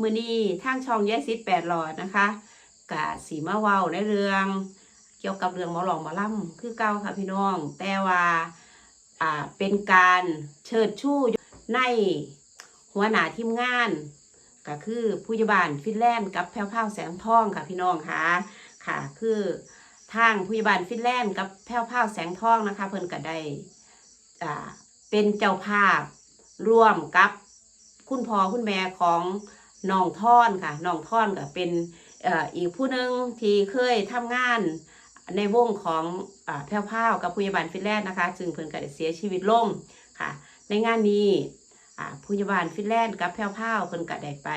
มือนี้ทางช่องแยซิดแปดหลอดนะคะกะสีมาเว้าในเรื่อง เกี่ยวกับเรื่องหมอหลองหมอล่ำคือเก่าค่ะพี่น้อง แต่ว่าอ่าเป็นการเชิดชูในหัวหน้าทีมงาน ก็คือผู้ยบาลฟินแลนด์กับแพรวพราวแสงทองค่ะพี่น้องค่ะค่ะ คือทางผู้ยบาลฟินแลนด์กับแพรวพราวแสงทองนะคะ เพิ่นก็ได้อ่าเป็นเจ้าภาพร่วมกับคุณพ่อคุณแม่ของ น้องท่อนค่ะน้องท่อนก็เป็นอ,อีกผู้หนึ่งที่เคยทำงานในวงของอแพรวพาวกับผู้ยบาลฟินแลนด์นะคะซึ่งเพิ่นก็ได้เสียชีวิตลงค่ะ ในงานนี้อ่าผู้ใหญ่บ้านฟินแลนด์กับแพรวพาวเพิ่นก็ได้ไป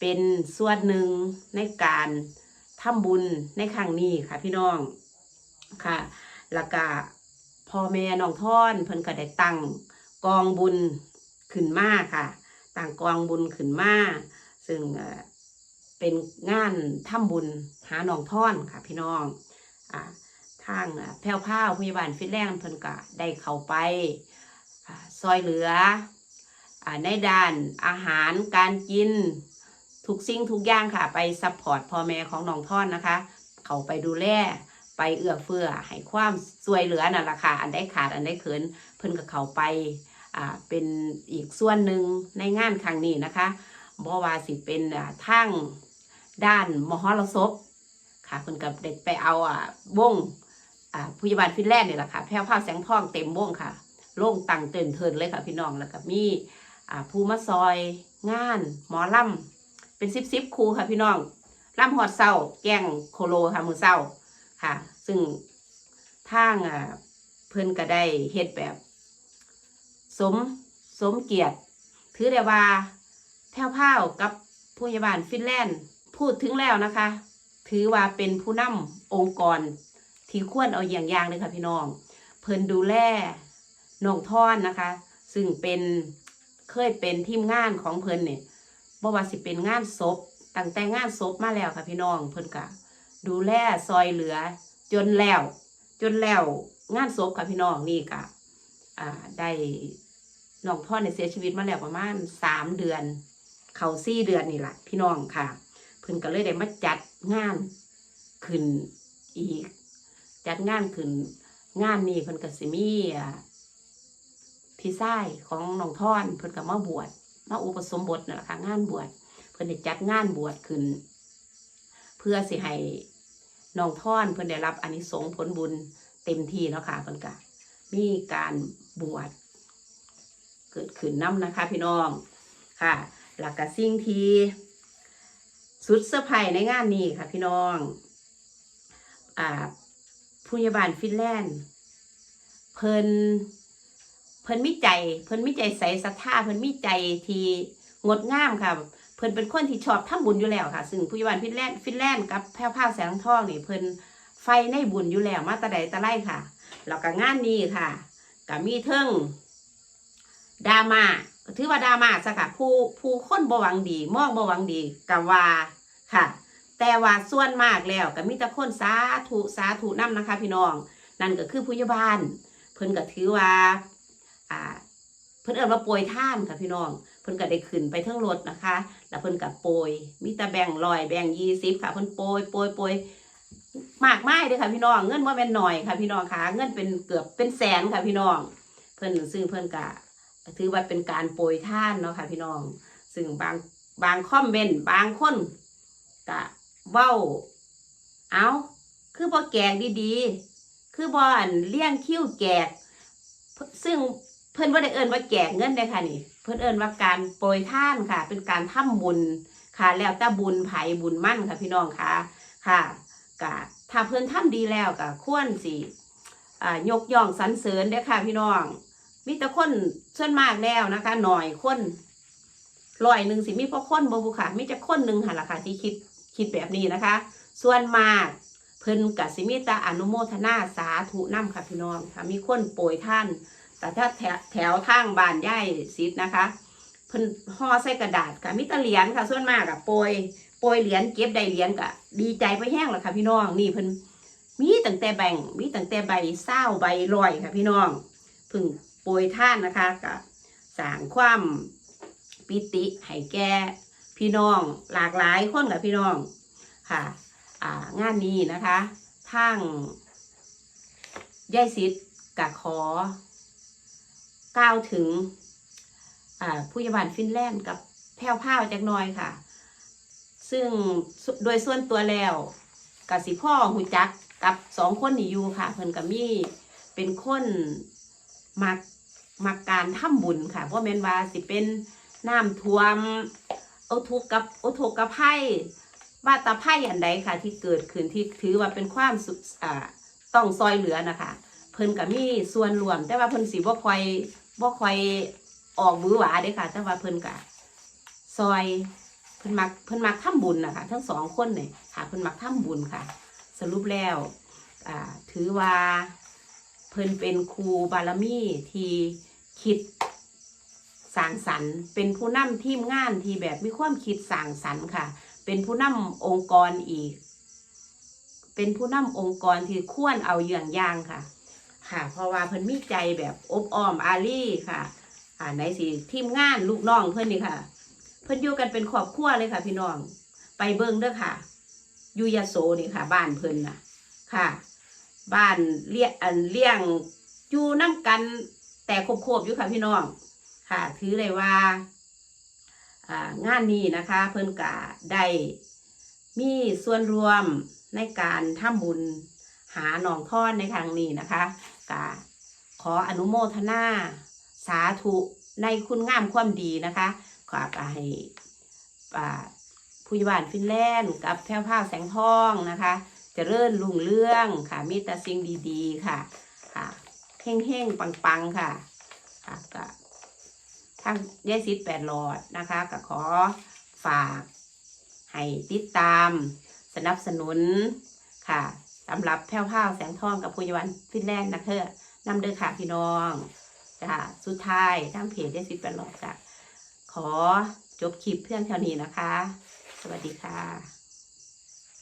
เป็นส่วนหนึ่งในการทำบุญในครั้งนี้ค่ะพี่น้องค่ะแล้วก็พ่อแม่น้องท่อนเพิ่นก็ได้ตั้งกองบุญขึ้นมาค่ะ ตั้งกองบุญขึ้นมาซึ่งเป็นงานทำบุญหาหนองท่อนค่ะพี่น้องอ่าทางแพรวพราวผู้ใหญ่บ้านฟิแลนด์เพิ่นก็ได้เข้าไปซอยเหลืออในด้านอาหารการกินทุกสิ่งทุกอย่างค่ะ ไปซัพพอร์ตพ่อแม่ของน้องท่อนนะคะ เขาไปดูแลไปเอื้อเฟื้อให้ความช่วยเหลือนั่นแหละค่ะ อันได้ขาดอันได้เขินเพิ่นกับเขาไป อ่าเป็นอีกส่วนหนึ่งในงานครั้งนี้นะคะบ่ว่าสิเป็นอ่าทางด้านมหรสพค่ะเพิ่นกับเด็กไปเอาอ่าวงอ่าผู้ใหญ่บ้านฟินแลนด์นี่แหละค่ะแพรวพราวแสงทองเต็มวงค่ะโล่งตังเตือนเทินเลยค่ะพี่น้องแล้วก็มีอ่าผู้มาซอยงานหมอลำเป็นซิบซิบครูค่ะพี่น้องลำหอดเศร้าแกงโคโลค่ะมือเศร้าค่ะ ซึ่งทางอ่าเพิ่นก็ได้เฮ็ดแบบ สมสมเกียรติ ถือได้ว่าแพ้วพรากับผู้ใหญ่บ้านฟินแลนด์พูดถึงแล้วนะคะ ถือว่าเป็นผู้นำองค์กร ที่ควรเอาอย่างอย่างเลยค่ะพี่น้อง เพิ่นดูแลน้องท่อนนะคะ ซึ่งเป็นเคยเป็นทีมงานของเพิ่นเนี่ยบ่ว่าสิเป็นงานศพตั้งแต่งานศพมาแล้วค่ะพี่น้องเพิ่นก็ดูแลซอยเหลือ จนแล้ว จนแล้วงานศพค่ะพี่น้องนี่ก็อ่าได้ น้องท่อนเนี่ยเสียชีวิตมาแล้วประมาณสามเดือน เขาสี่เดือนนี่แหละพี่น้องค่ะเพิ่นก็เลยได้มาจัดงานขึ้นอีก จัดงานขึ้น งานนี้เพิ่นก็สิมี่พี่ชายของน้องท่อนเพิ่นก็มาบวชมาอุปสมบทนั่นแหละค่ะงานบวชเพิ่นได้จัดงานบวชขึ้น เพื่อสิให้น้องท่อนเพิ่นได้รับอานิสงส์ผลบุญเต็มที่เนาะค่ะเพิ่นก็มีการบวช เกิดขึ้นนํนะคะ พี่น้องค่ะ หลักกะสิ่งที่สุดเซอร์ไพรส์ในงานนี้ค่ะ พี่น้องอ่าผู้ใหญ่บ้านฟินแลนด์ เพิ่นเพิ่นมิใจ เพิ่นมิใจใสศรัทธาเพิ่นมิใจที่งดงามค่ะ เพิ่นเป็นคนที่ชอบทำบุญอยู่แล้วค่ะ ซึ่งผู้ใหญ่บ้านฟินแลนด์ฟินแลนด์กับแพรวพราแสงทองนี่เพิ่นไฟในบุญอยู่แล้วมาตะใดตะไลค่ะแล้วก็งานนี้ค่ะก็มีเทิง ดราม่าถือว่าดราม่าซะค่ะผู้ผู้คนบ่หวังดีมองบ่หวังดีกับว่าค่ะ แต่ว่าส่วนมากแล้วก็มีแต่คนสาธุสาธุนํนะคะ พี่น้อง นั่นก็คือผู้ใหญ่บ้านเพิ่นก็ถือว่าอ่าเพิ่นเอิ้นว่าโปรยท่านค่ะพี่น้อง เพิ่นก็ได้ขึ้นไปเทั้งรถนะคะ แล้วเพิ่นก็โปรยมีแต่แบ่งร้อยแบ่งยี่สิบค่ะเพิ่นโปรยโปรยโปรยมากมายเลยค่ะพี่น้องเงินว่าแม่นหน่อยค่ะพี่น้องค่ะเงินเป็นเกือบเป็นแสนค่ะพี่น้อง เพิ่นซึ่งเพิ่นก็ ถือว่าเป็นการโปรยท่านเนาะค่ะพี่น้อง ซึ่งบางบางคอมเมนต์บางคนก็เว้า เอาคือบ่แกงดีๆ คือบ่อันเลี้ยงคิ้วแกก ซึ่งเพิ่นว่าได้เอิ้นว่าแจกเงินเลยค่ะนี่ เพิ่นเอิ้นว่าการโปรยท่านค่ะ เป็นการทำบุญค่ะ แล้วแต่บุญไผ่บุญมั่นค่ะพี่น้องค่ะค่ะก็ถ้าเพิ่นทำดีแล้วก็ควรสิอ่ายกย่องสรรเสริญเด้ค่ะพี่น้อง มีแต่คนส่วนมากแล้วนะคะ หน่อยคนร้อยหนึ่งสิมีพอคนบ่บุค่ะมีจะคนหนึ่งค่ะล่ะค่ะที่คิดคิดแบบนี้นะคะ ส่วนมากเพิ่นกับสิมีตาอนุโมทนาสาธุนํค่ะพี่น้องค่ะมีคนโปรยท่าน แต่ถ้าแถวแถวทางบ้านย่ายซิดนะคะ เพิ่นห่อใส่กระดาษค่ะมีแตะเหรียญค่ะ ส่วนมากอะโปรยโปรยเหรียญเก็บได้เหรียญก็ดีใจไปแห้งแล้วค่ะพี่น้องนี่เพิ่นมีตั้งแต่แบ่งมีตั้งแต่ใบเศร้าใบลอยค่ะพี่น้องพิ่ง โปรยท่านนะคะก็สร้างความปิติให้แก่พี่น้องหลากหลายคนกับพี่น้องค่ะงานนี้นะคะทางยายซิดกะขอกล่าวถึงผู้ยาบาลฟินแลนด์กับแพรวพราวจักน่อยค่ะ ซึ่งโดยส่วนตัวแล้วกับสิพ่อหูจักกับสองคนนี้อยู่ค่ะ เพิ่นกับมี่เป็นคนมัก มักการทำบุญค่ะเพราะแมนว่าสิเป็นน้ำท่วมเอาทุกกับเอาทุกกับไพ่ว่าตาไพ่อันใดค่ะ ที่เกิดขึ้นที่ถือว่าเป็นความสุขต้องซอยเหลือนะคะ เพิ่นก็มีส่วนรวม แต่ว่าเพิ่นสิบ่ค่อยบ่ค่อยออกมือหวาเด้ค่ะ แต่ว่าเพิ่นก็ซอยเพิ่นมักเพิ่นมักทำบุญนะคะทั้งสองคนเนี่ยค่ะเพิ่นมักทำบุญค่ะ สรุปแล้วถือว่า พิ่นเป็นครูบารมีที่คิดสร้างสรรค์ เป็นผู้นำทีมงานที่แบบมีความคิดสร้างสรรค์ค่ะ เป็นผู้นำองค์กรอีก เป็นผู้นำองค์กรที่ควรเอาอย่างย่างค่ะ ค่ะ เพราะว่าเพิ่นมีใจแบบอบอ้อมอารีค่ะ อ่าไหนสิทีมงานลูกน้องเพิ่นนี่ค่ะ เพิ่นอยู่กันเป็นครอบครัวเลยค่ะ พี่น้อง ไปเบิ่งเด้อค่ะยูยาโสนี่ค่ะ บ้านเพิ่นน่ะ ค่ะ บ้านเลี้ยงอันเลี้ยงอยู่น้ำกันแต่ครบๆอยู่ค่ะพี่น้องค่ะ ถือเลยว่าอ่างานนี้นะคะ เพิ่นกะได้มีส่วนรวมในการทำบุญหาหนองท่อนในครั้งนี้นะคะกะขออนุโมทนาสาธุในคุณงามความดีนะคะขอให้ผู้ใหญ่บ้านฟินแลนด์กับแพรวพราแสงทองนะคะ เจะเริ่ญรุ่งเรื่องค่ะ มีแต่สิ่งดีๆค่ะค่ะเฮ่งๆปังๆค่ะค่ะก็ทางยายซิดแปดหลอดนะคะก็ขอฝากให้ติดตามสนับสนุนค่ะสำหรับแพรวพราแสงทองกับผู้ใหญ่บ้านฟินแลนด์นะเธอนำเด้อค่ะพี่น้องจ้าสุดท้ายทางเพจได้สิบแปดหลอดจ้ะขอจบคลิปเพื่อนเท่านี้นะคะ สวัสดีค่ะ